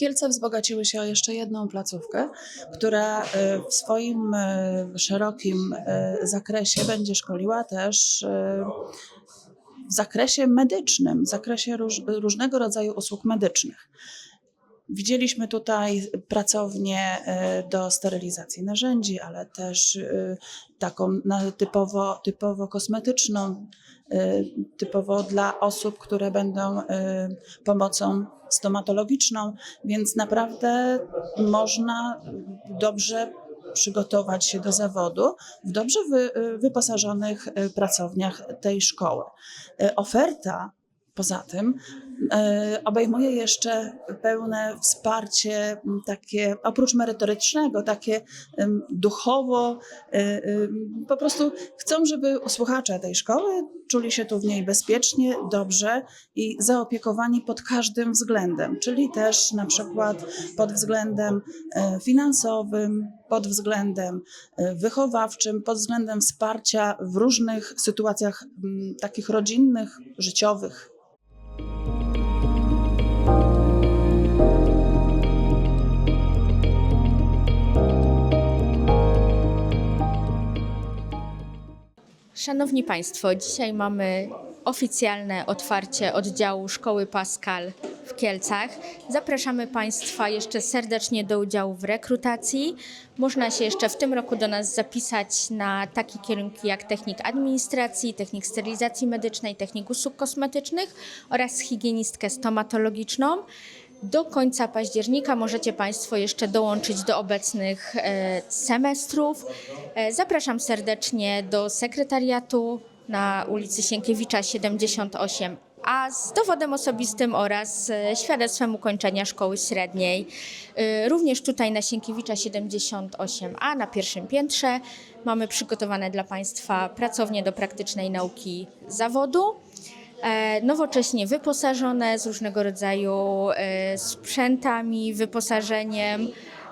Kielce wzbogaciły się o jeszcze jedną placówkę, która e, w swoim e, szerokim e, zakresie będzie szkoliła też w zakresie medycznym, w zakresie róż, różnego rodzaju usług medycznych. Widzieliśmy tutaj pracownię e, do sterylizacji narzędzi, ale też e, taką typowo, typowo kosmetyczną, e, typowo dla osób, które będą pomocą stomatologiczną, więc naprawdę można dobrze przygotować się do zawodu w dobrze wy, wyposażonych pracowniach tej szkoły. Oferta poza tym e, obejmuje jeszcze pełne wsparcie takie oprócz merytorycznego, takie duchowo e, po prostu chcą, żeby słuchacze tej szkoły czuli się tu w niej bezpiecznie, dobrze i zaopiekowani pod każdym względem, czyli też na przykład pod względem e, finansowym, pod względem wychowawczym, pod względem wsparcia w różnych sytuacjach takich rodzinnych, życiowych. Szanowni Państwo, dzisiaj mamy oficjalne otwarcie oddziału Szkoły Pascal w Kielcach. Zapraszamy Państwa jeszcze serdecznie do udziału w rekrutacji. Można się jeszcze w tym roku do nas zapisać na takie kierunki jak technik administracji, technik sterylizacji medycznej, technik usług kosmetycznych oraz higienistkę stomatologiczną. Do końca października możecie Państwo jeszcze dołączyć do obecnych e, semestrów. E, zapraszam serdecznie do sekretariatu na ulicy Sienkiewicza 78 a z dowodem osobistym oraz e, świadectwem ukończenia szkoły średniej. Również tutaj na Sienkiewicza 78a na pierwszym piętrze mamy przygotowane dla Państwa pracownie do praktycznej nauki zawodu nowocześnie wyposażone z różnego rodzaju e, sprzętami, wyposażeniem,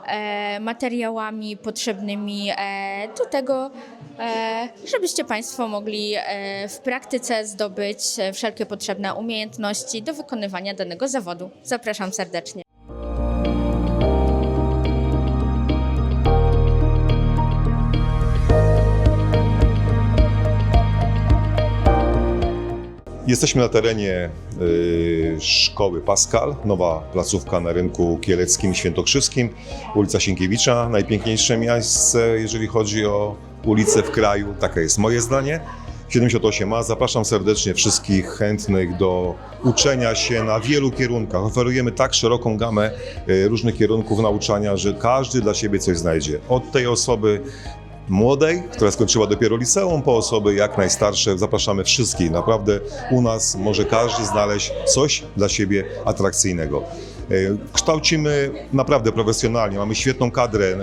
e, materiałami potrzebnymi e, do tego, e, żebyście Państwo mogli e, w praktyce zdobyć e, wszelkie potrzebne umiejętności do wykonywania danego zawodu. Zapraszam serdecznie. Jesteśmy na terenie y, szkoły Pascal, nowa placówka na rynku kieleckim, świętokrzyskim, ulica Sienkiewicza, najpiękniejsze miejsce, jeżeli chodzi o ulice w kraju, takie jest moje zdanie. 78a. Zapraszam serdecznie wszystkich chętnych do uczenia się na wielu kierunkach. Oferujemy tak szeroką gamę y, różnych kierunków nauczania, że każdy dla siebie coś znajdzie. Od tej osoby młodej, która skończyła dopiero liceum, po osoby jak najstarsze. Zapraszamy wszystkich. Naprawdę u nas może każdy znaleźć coś dla siebie atrakcyjnego. E, Kształcimy naprawdę profesjonalnie, mamy świetną kadrę, e,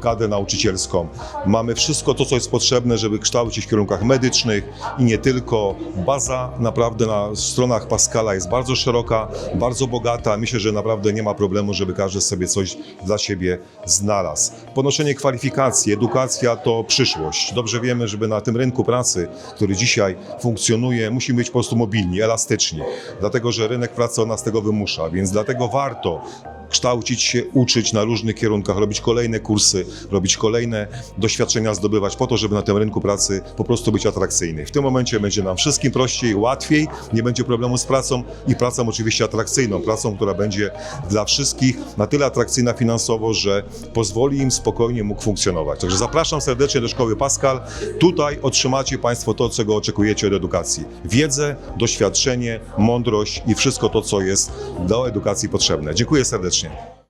kadrę nauczycielską. Mamy wszystko to, co jest potrzebne, żeby kształcić w kierunkach medycznych i nie tylko. Baza naprawdę na stronach Pascala jest bardzo szeroka, bardzo bogata. Myślę, że naprawdę nie ma problemu, żeby każdy sobie coś dla siebie znalazł. Ponoszenie kwalifikacji, edukacja to przyszłość. Dobrze wiemy, żeby na tym rynku pracy, który dzisiaj funkcjonuje, musimy być po prostu mobilni, elastyczni, dlatego że rynek pracy od nas tego wymusza, więc dlatego warto kształcić się, uczyć na różnych kierunkach, robić kolejne kursy, robić kolejne doświadczenia zdobywać po to, żeby na tym rynku pracy po prostu być atrakcyjny. W tym momencie będzie nam wszystkim prościej, łatwiej, nie będzie problemu z pracą i pracą oczywiście atrakcyjną, pracą, która będzie dla wszystkich na tyle atrakcyjna finansowo, że pozwoli im spokojnie mógł funkcjonować. Także zapraszam serdecznie do Szkoły Pascal. Tutaj otrzymacie Państwo to, czego oczekujecie od edukacji. Wiedzę, doświadczenie, mądrość i wszystko to, co jest do edukacji potrzebne. Dziękuję serdecznie. question